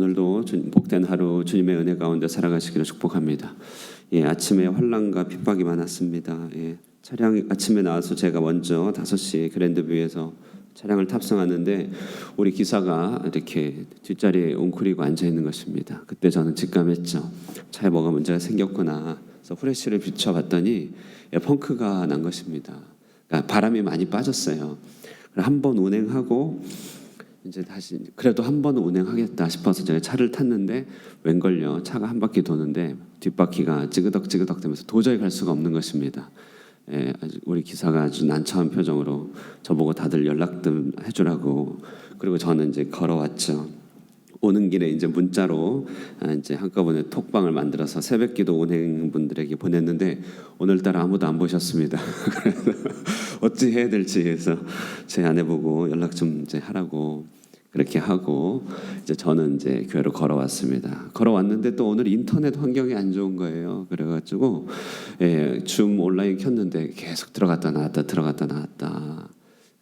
오늘도 주- 복된 하루 주님의 은혜 가운데 살아가시기를 축복합니다. 예, 아침에 환란과 핍박이 많았습니다. 예, 차량 아침에 나와서 제가 먼저 5시 그랜드뷰에서 차량을 탑승하는데 우리 기사가 이렇게 뒷자리에 웅크리고 앉아 있는 것입니다. 그때 저는 직감했죠. 차에 뭐가 문제가 생겼구나. 그래서 후레쉬를 비춰봤더니 예, 펑크가 난 것입니다. 그러니까 바람이 많이 빠졌어요. 한 번 운행하고 이제 다시 그래도 한 번은 운행하겠다 싶어서 제가 차를 탔는데 웬걸요 차가 한 바퀴 도는데 뒷바퀴가 찌그덕찌그덕 되면서 도저히 갈 수가 없는 것입니다. 예, 우리 기사가 아주 난처한 표정으로 저보고 다들 연락 좀 해주라고 그리고 저는 이제 걸어왔죠. 오는 길에 이제 문자로 아, 이제 한꺼번에 톡방을 만들어서 새벽기도 운행 분들에게 보냈는데 오늘따라 아무도 안 보셨습니다. 어찌 해야 될지 해서 제 아내 보고 연락 좀 이제 하라고 그렇게 하고 이제 저는 이제 교회로 걸어왔습니다. 걸어왔는데 또 오늘 인터넷 환경이 안 좋은 거예요. 그래가지고 예, 줌 온라인 켰는데 계속 들어갔다 나왔다 들어갔다 나왔다.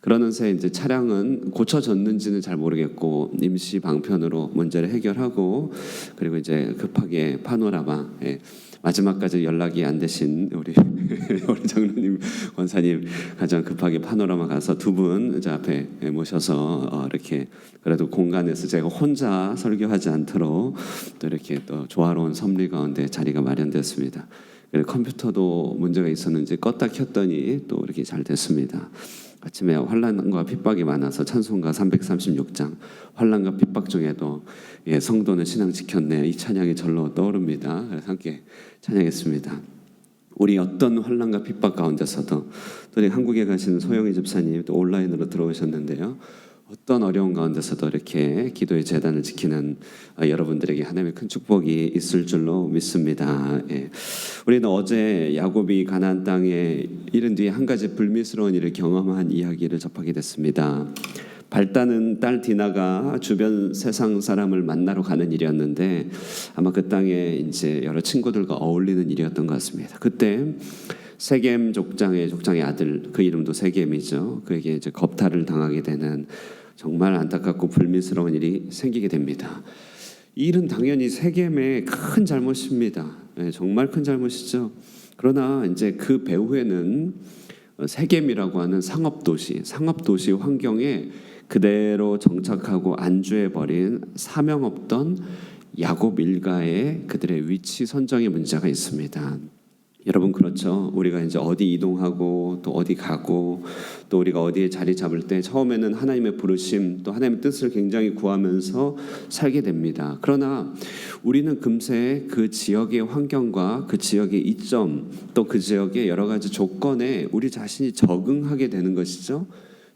그러는 새 이제 차량은 고쳐졌는지는 잘 모르겠고 임시 방편으로 문제를 해결하고 그리고 이제 급하게 파노라마 예, 마지막까지 연락이 안 되신 우리 우리 장로님 권사님 가장 급하게 파노라마 가서 두분저 앞에 모셔서 어, 이렇게 그래도 공간에서 제가 혼자 설교하지 않도록 또 이렇게 또 조화로운 섭리 가운데 자리가 마련됐습니다. 그리고 컴퓨터도 문제가 있었는지 껐다 켰더니 또 이렇게 잘 됐습니다. 아침에 환란과 핍박이 많아서 찬송가 336장 환란과 핍박 중에도 예, 성도는 신앙 지켰네 이 찬양이 절로 떠오릅니다. 그래서 함께 찬양했습니다. 우리 어떤 환란과 핍박 가운데서도 또 한국에 가시는 소영희 집사님 또 온라인으로 들어오셨는데요. 어떤 어려운 가운데서도 이렇게 기도의 재단을 지키는 어, 여러분들에게 하나님의 큰 축복이 있을 줄로 믿습니다. 예. 우리는 어제 야곱이 가나안 땅에 이른 뒤에 한 가지 불미스러운 일을 경험한 이야기를 접하게 됐습니다. 발단은 딸 디나가 주변 세상 사람을 만나러 가는 일이었는데 아마 그 땅에 이제 여러 친구들과 어울리는 일이었던 것 같습니다. 그때 세겜 족장의 족장의 아들 그 이름도 세겜이죠. 그에게 이제 겁탈을 당하게 되는 정말 안타깝고 불미스러운 일이 생기게 됩니다. 이 일은 당연히 세겜의 큰 잘못입니다. 예, 정말 큰 잘못이죠. 그러나 이제 그 배후에는 세겜이라고 하는 상업 도시, 상업 도시 환경에 그대로 정착하고 안주해 버린 사명 없던 야곱 일가의 그들의 위치 선정의 문제가 있습니다. 여러분 그렇죠. 우리가 이제 어디 이동하고 또 어디 가고 또 우리가 어디에 자리 잡을 때 처음에는 하나님의 부르심 또 하나님의 뜻을 굉장히 구하면서 살게 됩니다. 그러나 우리는 금세 그 지역의 환경과 그 지역의 이점 또 그 지역의 여러 가지 조건에 우리 자신이 적응하게 되는 것이죠.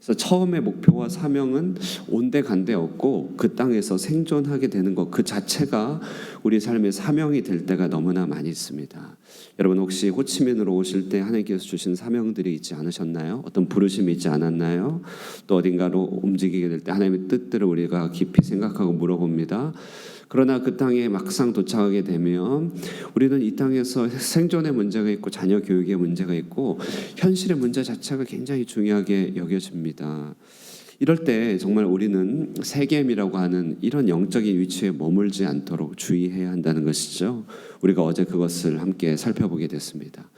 그래서 처음의 목표와 사명은 온데간데 없고 그 땅에서 생존하게 되는 것 그 자체가 우리 삶의 사명이 될 때가 너무나 많이 있습니다. 여러분 혹시 호치민으로 오실 때 하나님께서 주신 사명들이 있지 않으셨나요? 어떤 부르심이 있지 않았나요? 또 어딘가로 움직이게 될 때 하나님의 뜻들을 우리가 깊이 생각하고 물어봅니다. 그러나 그 땅에 막상 도착하게 되면 우리는 이 땅에서 생존의 문제가 있고 자녀 교육의 문제가 있고 현실의 문제 자체가 굉장히 중요하게 여겨집니다. 이럴 때 정말 우리는 세겜이라고 하는 이런 영적인 위치에 머물지 않도록 주의해야 한다는 것이죠. 우리가 어제 그것을 함께 살펴보게 됐습니다.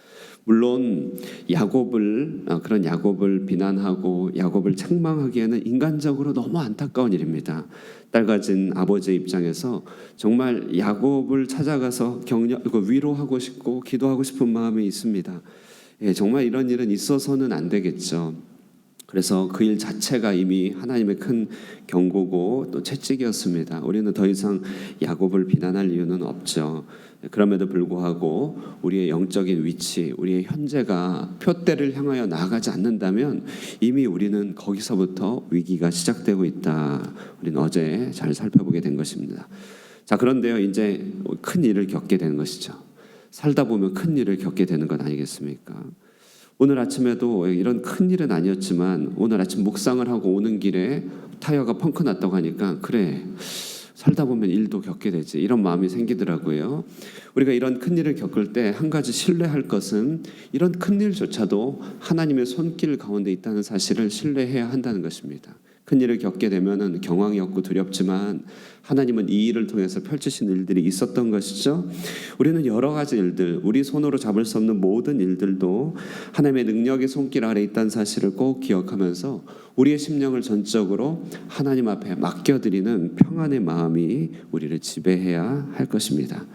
물론 야곱을 어, 그런 야곱을 비난하고 야곱을 책망하기에는 인간적으로 너무 안타까운 일입니다. 딸 가진 아버지의 입장에서 정말 야곱을 찾아가서 격려 그 위로하고 싶고 기도하고 싶은 마음이 있습니다. 예, 정말 이런 일은 있어서는 안 되겠죠. 그래서 그 일 자체가 이미 하나님의 큰 경고고 또 채찍이었습니다. 우리는 더 이상 야곱을 비난할 이유는 없죠. 그럼에도 불구하고 우리의 영적인 위치, 우리의 현재가 표대를 향하여 나아가지 않는다면 이미 우리는 거기서부터 위기가 시작되고 있다. 우리는 어제 잘 살펴보게 된 것입니다. 자, 그런데요, 이제 큰 일을 겪게 되는 것이죠. 살다 보면 큰 일을 겪게 되는 것 아니겠습니까? 오늘 아침에도 이런 큰 일은 아니었지만 오늘 아침 묵상을 하고 오는 길에 타이어가 펑크 났다고 하니까 그래 살다 보면 일도 겪게 되지 이런 마음이 생기더라고요. 우리가 이런 큰 일을 겪을 때 한 가지 신뢰할 것은 이런 큰 일조차도 하나님의 손길 가운데 있다는 사실을 신뢰해야 한다는 것입니다. 큰 일을 겪게 되면은 경황이 없고 두렵지만 하나님은 이 일을 통해서 펼치신 일들이 있었던 것이죠. 우리는 여러 가지 일들, 우리 손으로 잡을 수 없는 모든 일들도 하나님의 능력의 손길 아래 있다는 사실을 꼭 기억하면서 우리의 심령을 전적으로 하나님 앞에 맡겨드리는 평안의 마음이 우리를 지배해야 할 것입니다.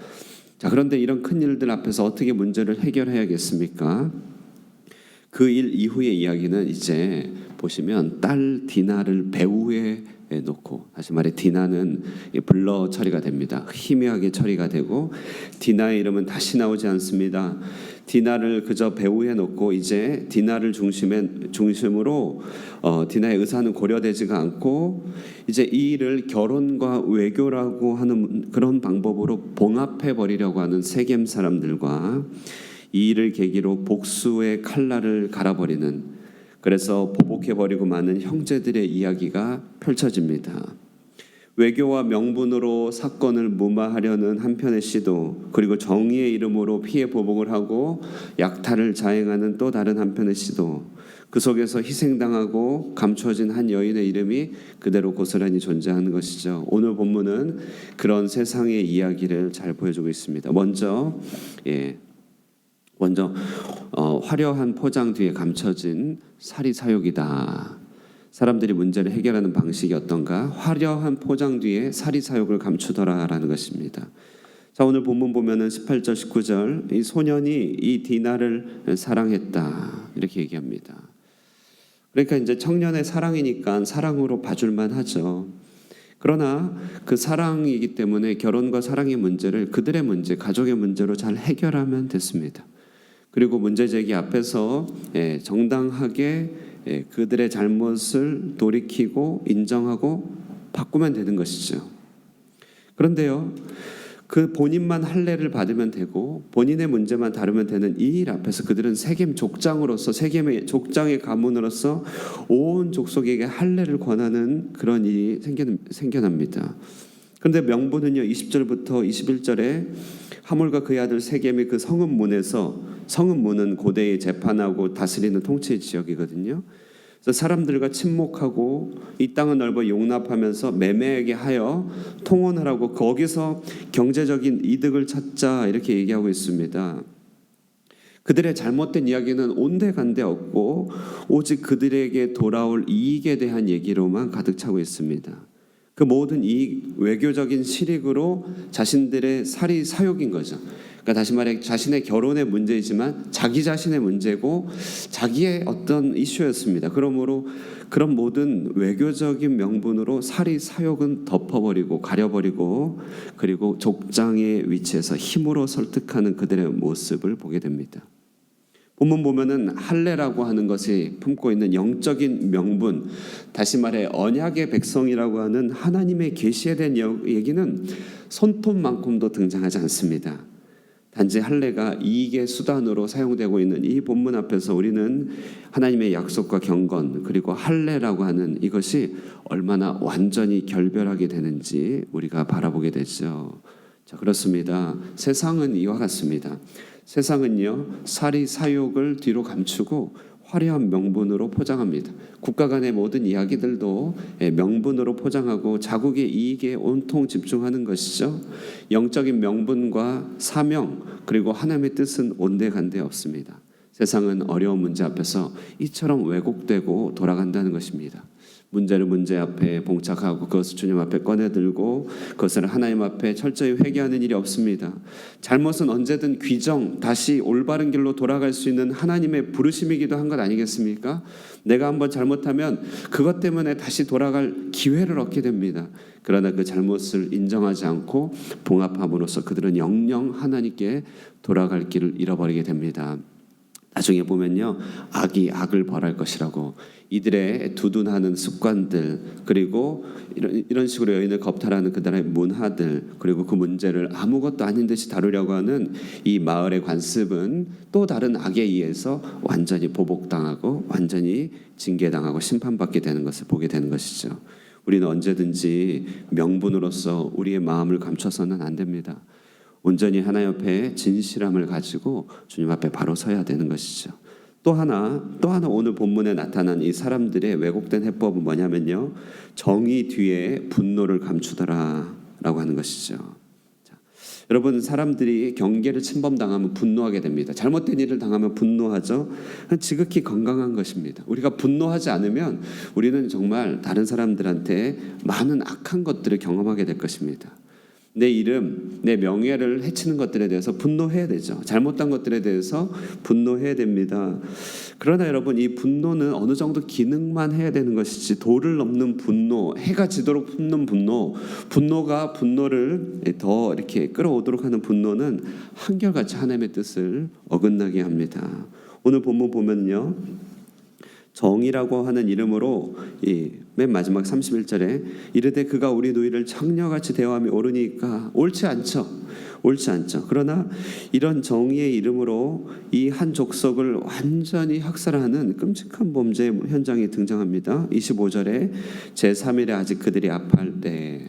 자, 그런데 이런 큰 일들 앞에서 어떻게 문제를 해결해야겠습니까? 그 일 이후의 이야기는 이제 보시면 딸 디나를 배후에 놓고 다시 말해 디나는 블러 처리가 됩니다. 희미하게 처리가 되고 디나의 이름은 다시 나오지 않습니다. 디나를 그저 배후에 놓고 이제 디나를 중심에 중심으로 어, 디나의 의사는 고려되지가 않고 이제 이 일을 결혼과 외교라고 하는 그런 방법으로 봉합해 버리려고 하는 세겜 사람들과 이 일을 계기로 복수의 칼날을 갈아버리는 그래서 보복해버리고 많은 형제들의 이야기가 펼쳐집니다. 외교와 명분으로 사건을 무마하려는 한편의 시도 그리고 정의의 이름으로 피해 보복을 하고 약탈을 자행하는 또 다른 한편의 시도 그 속에서 희생당하고 감춰진 한 여인의 이름이 그대로 고스란히 존재하는 것이죠. 오늘 본문은 그런 세상의 이야기를 잘 보여주고 있습니다. 먼저 예, 먼저 어, 화려한 포장 뒤에 감춰진 사리 사욕이다. 사람들이 문제를 해결하는 방식이 어떤가? 화려한 포장 뒤에 사리 사욕을 감추더라라는 것입니다. 자 오늘 본문 보면은 18절 19절 이 소년이 이 디나를 사랑했다 이렇게 얘기합니다. 그러니까 이제 청년의 사랑이니까 사랑으로 봐줄 만 하죠. 그러나 그 사랑이기 때문에 결혼과 사랑의 문제를 그들의 문제, 가족의 문제로 잘 해결하면 됐습니다. 그리고 문제 제기 앞에서 예, 정당하게 예, 그들의 잘못을 돌이키고 인정하고 바꾸면 되는 것이죠. 그런데요, 그 본인만 할례를 받으면 되고 본인의 문제만 다루면 되는 이 일 앞에서 그들은 세겜 족장으로서 세겜의 족장의 가문으로서 온 족속에게 할례를 권하는 그런 일이 생겨납니다. 그런데 명분은요 20절부터 21절에 하물과 그의 아들 세겜의 그 성읍 문에서 성읍 문은 고대의 재판하고 다스리는 통치 지역이거든요. 그래서 사람들과 침묵하고 이 땅은 넓어 용납하면서 매매하게 하여 통원하라고 거기서 경제적인 이득을 찾자 이렇게 얘기하고 있습니다. 그들의 잘못된 이야기는 온데간데 없고 오직 그들에게 돌아올 이익에 대한 얘기로만 가득 차고 있습니다. 그 모든 이 외교적인 실익으로 자신들의 살이 사욕인 거죠. 그러니까 다시 말해 자신의 결혼의 문제이지만 자기 자신의 문제고 자기의 어떤 이슈였습니다. 그러므로 그런 모든 외교적인 명분으로 살이 사욕은 덮어버리고 가려버리고 그리고 족장의 위치에서 힘으로 설득하는 그들의 모습을 보게 됩니다. 본문 보면은 할례라고 하는 것이 품고 있는 영적인 명분, 다시 말해 언약의 백성이라고 하는 하나님의 계시에 대한 얘기는 손톱만큼도 등장하지 않습니다. 단지 할례가 이익의 수단으로 사용되고 있는 이 본문 앞에서 우리는 하나님의 약속과 경건 그리고 할례라고 하는 이것이 얼마나 완전히 결별하게 되는지 우리가 바라보게 되죠. 자, 그렇습니다. 세상은 이와 같습니다. 세상은요 사리 사욕을 뒤로 감추고 화려한 명분으로 포장합니다. 국가 간의 모든 이야기들도 예, 명분으로 포장하고 자국의 이익에 온통 집중하는 것이죠. 영적인 명분과 사명 그리고 하나님의 뜻은 온데간데 없습니다. 세상은 어려운 문제 앞에서 이처럼 왜곡되고 돌아간다는 것입니다. 문제를 문제 앞에 봉착하고 그것을 주님 앞에 꺼내들고 그것을 하나님 앞에 철저히 회개하는 일이 없습니다. 잘못은 언제든 귀정 다시 올바른 길로 돌아갈 수 있는 하나님의 부르심이기도 한 것 아니겠습니까? 내가 한번 잘못하면 그것 때문에 다시 돌아갈 기회를 얻게 됩니다. 그러나 그 잘못을 인정하지 않고 봉합함으로써 그들은 영영 하나님께 돌아갈 길을 잃어버리게 됩니다. 나중에 보면요 악이 악을 벌할 것이라고 이들의 두둔하는 습관들 그리고 이런 이런 식으로 여인을 겁탈하는 그들의 문화들 그리고 그 문제를 아무것도 아닌 듯이 다루려고 하는 이 마을의 관습은 또 다른 악에 의해서 완전히 보복당하고 완전히 징계당하고 심판받게 되는 것을 보게 되는 것이죠. 우리는 언제든지 명분으로서 우리의 마음을 감춰서는 안 됩니다. 온전히 하나 옆에 진실함을 가지고 주님 앞에 바로 서야 되는 것이죠. 또 하나 또 하나 오늘 본문에 나타난 이 사람들의 왜곡된 해법은 뭐냐면요. 정의 뒤에 분노를 감추더라 라고 하는 것이죠. 자, 여러분 사람들이 경계를 침범당하면 분노하게 됩니다. 잘못된 일을 당하면 분노하죠. 지극히 건강한 것입니다. 우리가 분노하지 않으면 우리는 정말 다른 사람들한테 많은 악한 것들을 경험하게 될 것입니다. 내 이름, 내 명예를 해치는 것들에 대해서 분노해야 되죠. 잘못한 것들에 대해서 분노해야 됩니다. 그러나 여러분 이 분노는 어느 정도 기능만 해야 되는 것이지 도를 넘는 분노, 해가 지도록 품는 분노, 분노가 분노를 더 이렇게 끌어오도록 하는 분노는 한결같이 하나님의 뜻을 어긋나게 합니다. 오늘 본문 보면요. 정이라고 하는 이름으로 이 맨 마지막 31절에 이르되 그가 우리 누이를 청녀같이 대하며 오르니까 옳지 않죠. 옳지 않죠. 그러나 이런 정의의 이름으로 이 한 족속을 완전히 학살하는 끔찍한 범죄 현장이 등장합니다. 25절에 제3일에 아직 그들이 아파할 때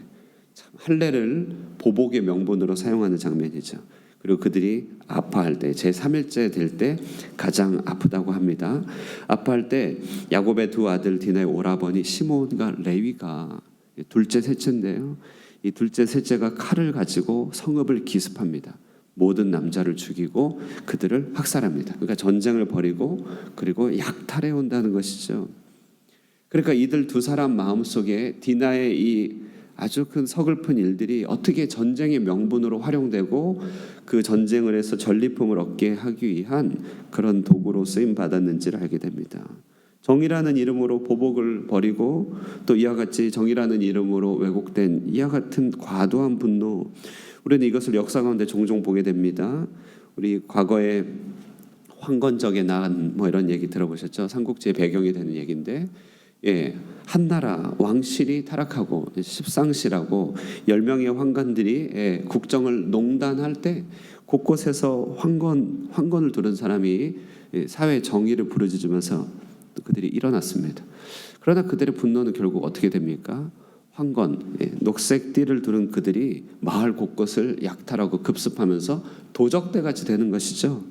참, 할례를 보복의 명분으로 사용하는 장면이죠. 그리고 그들이 아파할 때 제3일째 될 때 가장 아프다고 합니다. 아파할 때 야곱의 두 아들 디나의 오라버니 시몬과 레위가 둘째 셋째인데요. 이 둘째 셋째가 칼을 가지고 성읍을 기습합니다. 모든 남자를 죽이고 그들을 학살합니다. 그러니까 전쟁을 벌이고 그리고 약탈해 온다는 것이죠. 그러니까 이들 두 사람 마음속에 디나의 이 아주 큰 서글픈 일들이 어떻게 전쟁의 명분으로 활용되고 그 전쟁을 해서 전리품을 얻게 하기 위한 그런 도구로 쓰임 받았는지를 알게 됩니다. 정이라는 이름으로 보복을 벌이고 또 이와 같이 정이라는 이름으로 왜곡된 이와 같은 과도한 분노 우리는 이것을 역사 가운데 종종 보게 됩니다. 우리 과거에 황건적의 난뭐 이런 얘기 들어보셨죠? 삼국지의 배경이 되는 얘기인데 예, 한나라 왕실이 타락하고 십상시라고 열 명의 황관들이 예, 국정을 농단할 때 곳곳에서 황건 황건을 두른 사람이 예, 사회 정의를 부르짖으면서 그들이 일어났습니다. 그러나 그들의 분노는 결국 어떻게 됩니까? 황건, 예, 녹색 띠를 두른 그들이 마을 곳곳을 약탈하고 급습하면서 도적대 같이 되는 것이죠.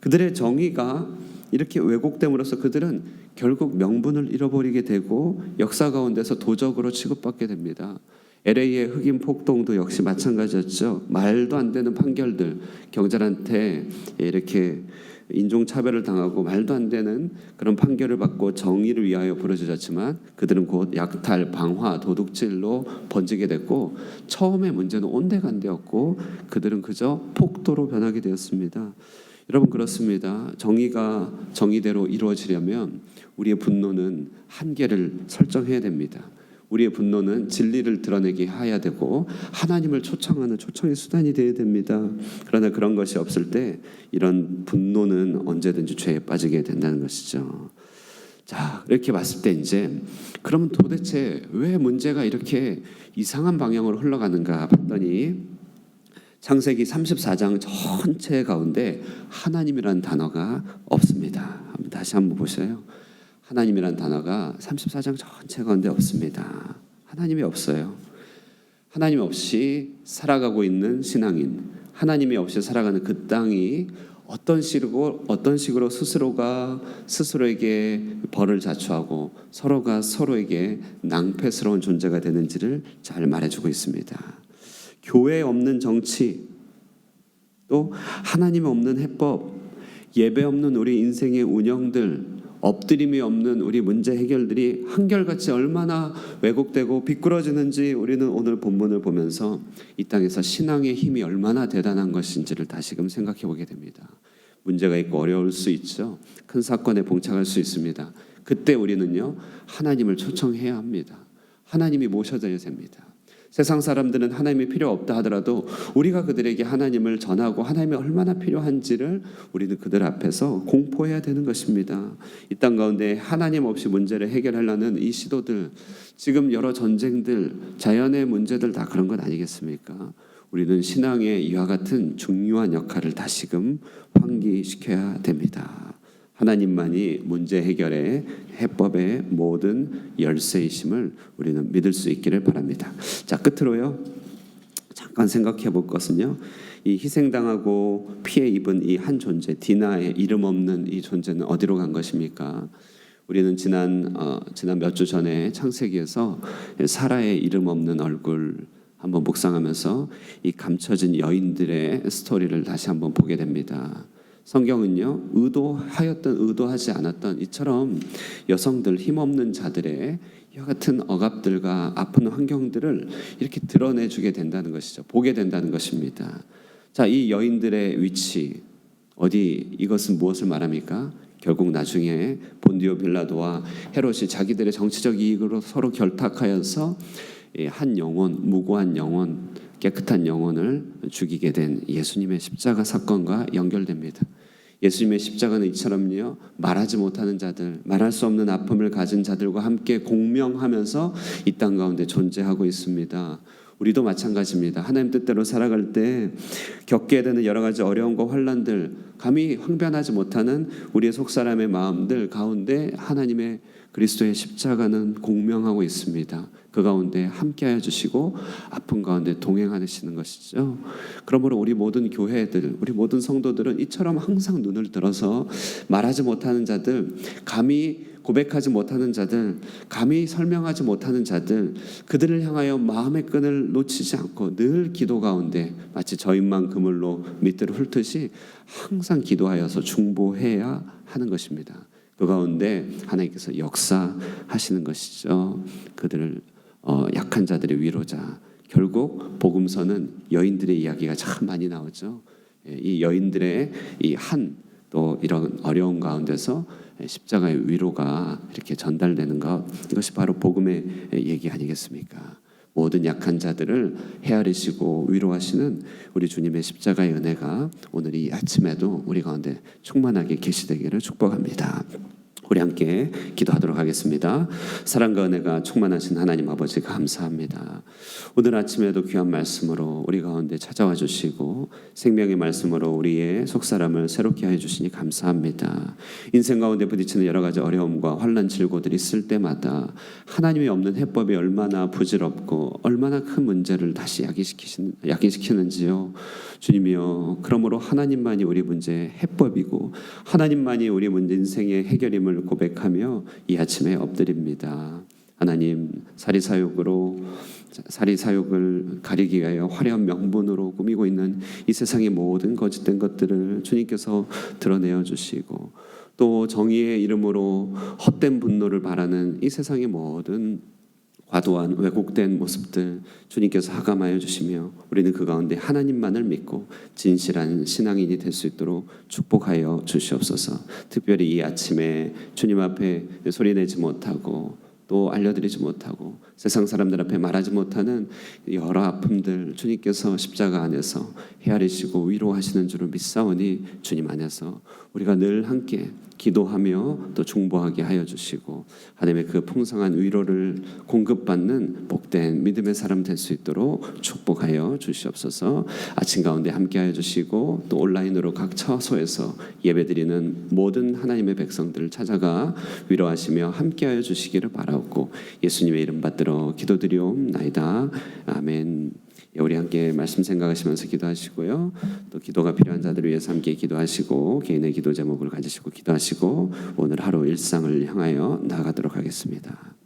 그들의 정의가 이렇게 왜곡됨으로써 그들은 결국 명분을 잃어버리게 되고 역사 가운데서 도적으로 취급받게 됩니다. LA의 흑인 폭동도 역시 마찬가지였죠. 말도 안 되는 판결들, 경찰한테 이렇게 인종 차별을 당하고 말도 안 되는 그런 판결을 받고 정의를 위하여 부르짖었지만 그들은 곧 약탈, 방화, 도둑질로 번지게 됐고 처음에 문제는 온데간데였고 그들은 그저 폭도로 변하게 되었습니다. 여러분 그렇습니다. 정의가 정의대로 이루어지려면 우리의 분노는 한계를 설정해야 됩니다. 우리의 분노는 진리를 드러내게 해야 되고 하나님을 초청하는 초청의 수단이 되어야 됩니다. 그러나 그런 것이 없을 때 이런 분노는 언제든지 죄에 빠지게 된다는 것이죠. 자, 이렇게 봤을 때 이제 그러면 도대체 왜 문제가 이렇게 이상한 방향으로 흘러가는가 봤더니 창세기 34장 전체 가운데 하나님이라는 단어가 없습니다. 다시 한번 보세요. 하나님이라는 단어가 34장 전체 가운데 없습니다. 하나님이 없어요. 하나님 없이 살아가고 있는 신앙인, 하나님이 없이 살아가는 그 땅이 어떤 식으로 어떤 식으로 스스로가 스스로에게 벌을 자초하고 서로가 서로에게 낭패스러운 존재가 되는지를 잘 말해주고 있습니다. 교회 없는 정치, 또 하나님 없는 해법, 예배 없는 우리 인생의 운영들, 엎드림이 없는 우리 문제 해결들이 한결같이 얼마나 왜곡되고 비꾸러지는지 우리는 오늘 본문을 보면서 이 땅에서 신앙의 힘이 얼마나 대단한 것인지를 다시금 생각해 보게 됩니다. 문제가 있고 어려울 수 있죠. 큰 사건에 봉착할 수 있습니다. 그때 우리는요, 하나님을 초청해야 합니다. 하나님이 모셔져야 됩니다. 세상 사람들은 하나님이 필요 없다 하더라도 우리가 그들에게 하나님을 전하고 하나님이 얼마나 필요한지를 우리는 그들 앞에서 공포해야 되는 것입니다. 이 땅 가운데 하나님 없이 문제를 해결하려는 이 시도들, 지금 여러 전쟁들, 자연의 문제들 다 그런 것 아니겠습니까? 우리는 신앙의 이와 같은 중요한 역할을 다시금 환기시켜야 됩니다. 하나님만이 문제 해결의 해법의 모든 열쇠이심을 우리는 믿을 수 있기를 바랍니다. 자 끝으로요. 잠깐 생각해 볼 것은요. 이 희생당하고 피해 입은 이 한 존재 디나의 이름 없는 이 존재는 어디로 간 것입니까? 우리는 지난 어, 지난 몇 주 전에 창세기에서 사라의 이름 없는 얼굴 한번 묵상하면서 이 감춰진 여인들의 스토리를 다시 한번 보게 됩니다. 성경은요 의도하였던 의도하지 않았던 이처럼 여성들 힘없는 자들의 이와 같은 억압들과 아픈 환경들을 이렇게 드러내주게 된다는 것이죠. 보게 된다는 것입니다. 자, 이 여인들의 위치 어디 이것은 무엇을 말합니까? 결국 나중에 본디오 빌라도와 헤롯이 자기들의 정치적 이익으로 서로 결탁하여서 이한 영혼, 무고한 영혼, 깨끗한 영혼을 죽이게 된 예수님의 십자가 사건과 연결됩니다. 예수님의 십자가는 이처럼요 말하지 못하는 자들, 말할 수 없는 아픔을 가진 자들과 함께 공명하면서 이 땅 가운데 존재하고 있습니다. 우리도 마찬가지입니다. 하나님 뜻대로 살아갈 때 겪게 되는 여러 가지 어려움과 환란들, 감히 항변하지 못하는 우리의 속 사람의 마음들 가운데 하나님의 그리스도의 십자가는 공명하고 있습니다. 그 가운데 함께하여 주시고 아픔 가운데 동행하시는 것이죠. 그러므로 우리 모든 교회들, 우리 모든 성도들은 이처럼 항상 눈을 들어서 말하지 못하는 자들, 감히 고백하지 못하는 자들, 감히 설명하지 못하는 자들, 그들을 향하여 마음의 끈을 놓치지 않고 늘 기도 가운데 마치 저인만 그물로 밑으로 훑듯이 항상 기도하여서 중보해야 하는 것입니다. 그 가운데 하나님께서 역사하시는 것이죠. 그들을 어, 약한 자들의 위로자. 결국 복음서는 여인들의 이야기가 참 많이 나오죠. 예, 이 여인들의 이 한 또 이런 어려운 가운데서 십자가의 위로가 이렇게 전달되는 것 이것이 바로 복음의 얘기 아니겠습니까? 모든 약한 자들을 헤아리시고 위로하시는 우리 주님의 십자가의 은혜가 오늘 이 아침에도 우리 가운데 충만하게 계시되기를 축복합니다. 우리 함께 기도하도록 하겠습니다. 사랑과 은혜가 충만하신 하나님 아버지 감사합니다. 오늘 아침에도 귀한 말씀으로 우리 가운데 찾아와 주시고 생명의 말씀으로 우리의 속사람을 새롭게 해 주시니 감사합니다. 인생 가운데 부딪히는 여러 가지 어려움과 환란 질고들이 있을 때마다 하나님이 없는 해법이 얼마나 부질없고 얼마나 큰 문제를 다시 야기시키신 야기시키는지요. 주님이여 그러므로 하나님만이 우리 문제의 해법이고 하나님만이 우리 문제 인생의 해결임을 고백하며 이 아침에 엎드립니다. 하나님 사리사욕으로 사리사욕을 가리기 위하여 화려한 명분으로 꾸미고 있는 이 세상의 모든 거짓된 것들을 주님께서 드러내어 주시고 또 정의의 이름으로 헛된 분노를 바라는 이 세상의 모든 과도한 왜곡된 모습들 주님께서 하감하여 주시며 우리는 그 가운데 하나님만을 믿고 진실한 신앙인이 될 수 있도록 축복하여 주시옵소서. 특별히 이 아침에 주님 앞에 소리내지 못하고 또 알려드리지 못하고 세상 사람들 앞에 말하지 못하는 여러 아픔들 주님께서 십자가 안에서 헤아리시고 위로하시는 줄을 믿사오니 주님 안에서 우리가 늘 함께 기도하며 또 중보하게 하여 주시고 하나님의 그 풍성한 위로를 공급받는 복된 믿음의 사람 될 수 있도록 축복하여 주시옵소서. 아침 가운데 함께하여 주시고 또 온라인으로 각 처소에서 예배드리는 모든 하나님의 백성들을 찾아가 위로하시며 함께하여 주시기를 바라옵고 예수님의 이름 받들어 기도드리옵나이다. 아멘. 예, 우리 함께 말씀 생각하시면서 기도하시고요. 또 기도가 필요한 자들을 위해서 함께 기도하시고 개인의 기도 제목을 가지시고 기도하시고 오늘 하루 일상을 향하여 나아가도록 하겠습니다.